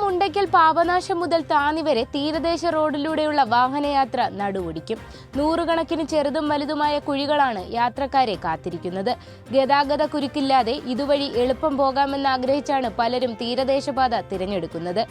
മുണ്ടയ്ക്കൽ പാപനാശം മുതൽ താന്നി വരെ തീരദേശ റോഡിലൂടെയുള്ള വാഹനയാത്ര നടുവൊടിക്കും. നൂറുകണക്കിന് ചെറുതും വലുതുമായ കുഴികളാണ് യാത്രക്കാരെ കാത്തിരിക്കുന്നത്. ഗതാഗത കുരുക്കില്ലാതെ ഇതുവഴി എളുപ്പം പോകാമെന്ന് ആഗ്രഹിച്ചാണ് പലരും തീരദേശപാത തിരഞ്ഞെടുക്കുന്നത്.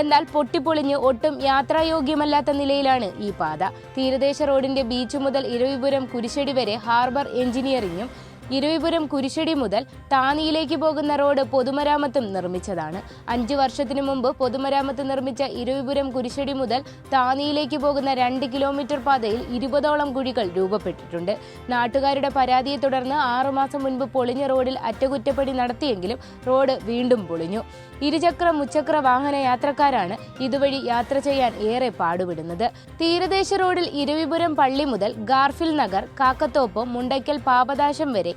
എന്നാൽ പൊട്ടിപ്പൊളിഞ്ഞ് ഒട്ടും യാത്രായോഗ്യമല്ലാത്ത നിലയിലാണ് ഈ പാത. തീരദേശ റോഡിന്റെ ബീച്ച് മുതൽ ഇരവിപുരം കുരിശടി വരെ ഹാർബർ എഞ്ചിനീയറിംഗും ഇരവിപുരം കുരിശടി മുതൽ താനിയിലേക്ക് പോകുന്ന റോഡ് പൊതുമരാമത്തും നിർമ്മിച്ചതാണ്. അഞ്ചു വർഷത്തിനു മുമ്പ് പൊതുമരാമത്ത് നിർമ്മിച്ച ഇരവിപുരം കുരിശടി മുതൽ താനിയിലേക്ക് പോകുന്ന രണ്ട് കിലോമീറ്റർ പാതയിൽ ഇരുപതോളം കുഴികൾ രൂപപ്പെട്ടിട്ടുണ്ട്. നാട്ടുകാരുടെ പരാതിയെ തുടർന്ന് ആറുമാസം മുൻപ് പൊളിഞ്ഞ റോഡിൽ അറ്റകുറ്റപ്പണി നടത്തിയെങ്കിലും റോഡ് വീണ്ടും പൊളിഞ്ഞു. ഇരുചക്ര മുച്ചക്ര വാഹന യാത്രക്കാരാണ് ഇതുവഴി യാത്ര ചെയ്യാൻ ഏറെ പാടുപെടുന്നത്. തീരദേശ റോഡിൽ ഇരവിപുരം പള്ളി മുതൽ ഗാർഫിൽ നഗർ കാക്കത്തോപ്പ് മുണ്ടയ്ക്കൽ പാപദാശം വരെ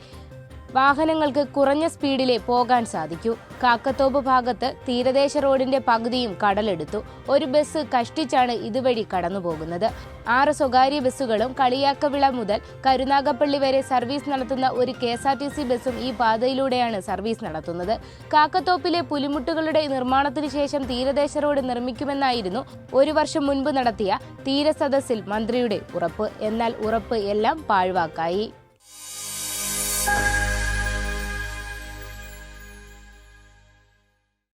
വാഹനങ്ങൾക്ക് കുറഞ്ഞ സ്പീഡിലെ പോകാൻ സാധിക്കൂ. കാക്കത്തോപ്പ് ഭാഗത്ത് തീരദേശ റോഡിന്റെ പകുതിയും കടലെടുത്തു. ഒരു ബസ് കഷ്ടിച്ചാണ് ഇതുവഴി കടന്നുപോകുന്നത്. ആറ് സ്വകാര്യ ബസ്സുകളും കളിയാക്കവിള മുതൽ കരുനാഗപ്പള്ളി വരെ സർവീസ് നടത്തുന്ന ഒരു K S R T C ബസ്സും ഈ പാതയിലൂടെയാണ് സർവീസ് നടത്തുന്നത്. കാക്കത്തോപ്പിലെ പുലിമുട്ടുകളുടെ നിർമ്മാണത്തിനു ശേഷം തീരദേശ റോഡ് നിർമ്മിക്കുമെന്നായിരുന്നു ഒരു വർഷം മുൻപ് നടത്തിയ തീരസദസ്സിൽ മന്ത്രിയുടെ ഉറപ്പ്. എന്നാൽ ഉറപ്പ് എല്ലാം പാഴ്വാക്കായി.